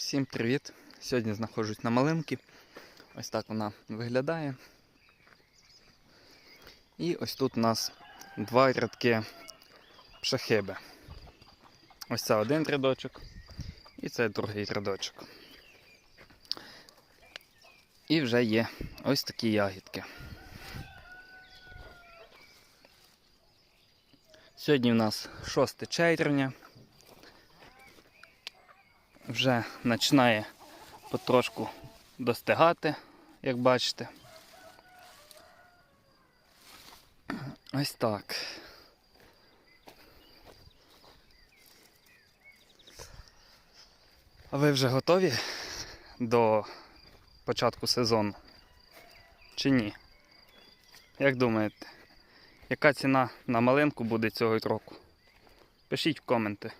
Всім привіт! Сьогодні знаходжусь на малинці. Ось так вона виглядає. І ось тут у нас два рядки пшахиби. Ось це один рядочок і це другий рядочок. І вже є ось такі ягідки. Сьогодні у нас 6 червня. Вже починає потрошку достигати, як бачите. Ось так. А ви вже готові до початку сезону? Чи ні? Як думаєте, яка ціна на малинку буде цього року? Пишіть в коменти.